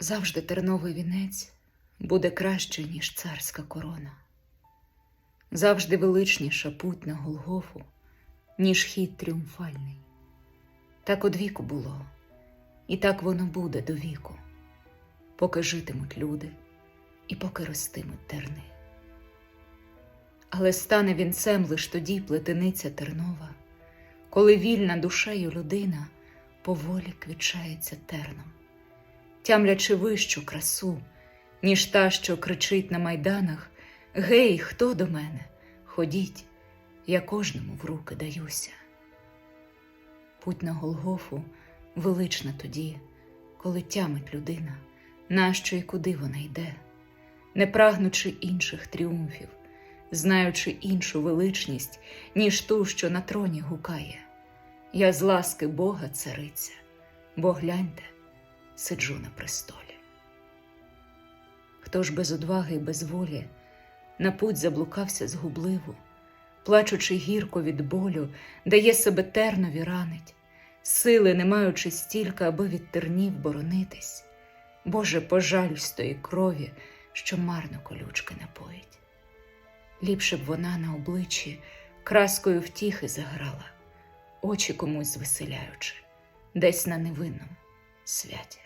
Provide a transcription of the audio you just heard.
Завжди терновий вінець буде краще, ніж царська корона. Завжди величніша путь на Голгофу, ніж хід тріумфальний. Так одвіку було, і так воно буде до віку, поки житимуть люди і поки ростимуть терни. Але стане вінцем лиш тоді плетениця тернова, коли вільна душею людина поволі квічається терном, тямлячи вищу красу, ніж та, що кричить на майданах Гей, хто до мене? Ходіть, я кожному в руки даюся. Путь на Голгофу велична тоді, коли тямить людина, нащо і куди вона йде, не прагнучи інших тріумфів, знаючи іншу величність, ніж ту, що на троні гукає. Я з ласки Бога цариця, бо гляньте, сиджу на престолі. Хто ж без одваги й без волі на путь заблукався згубливо, плачучи гірко від болю, дає себе тернові ранить, сили, не маючи стільки, аби від тернів боронитись. Боже, пожалюсь тої крові, що марно колючки напоїть. Ліпше б вона на обличчі краскою втіхи заграла, очі комусь звеселяючи, десь на невинному святі.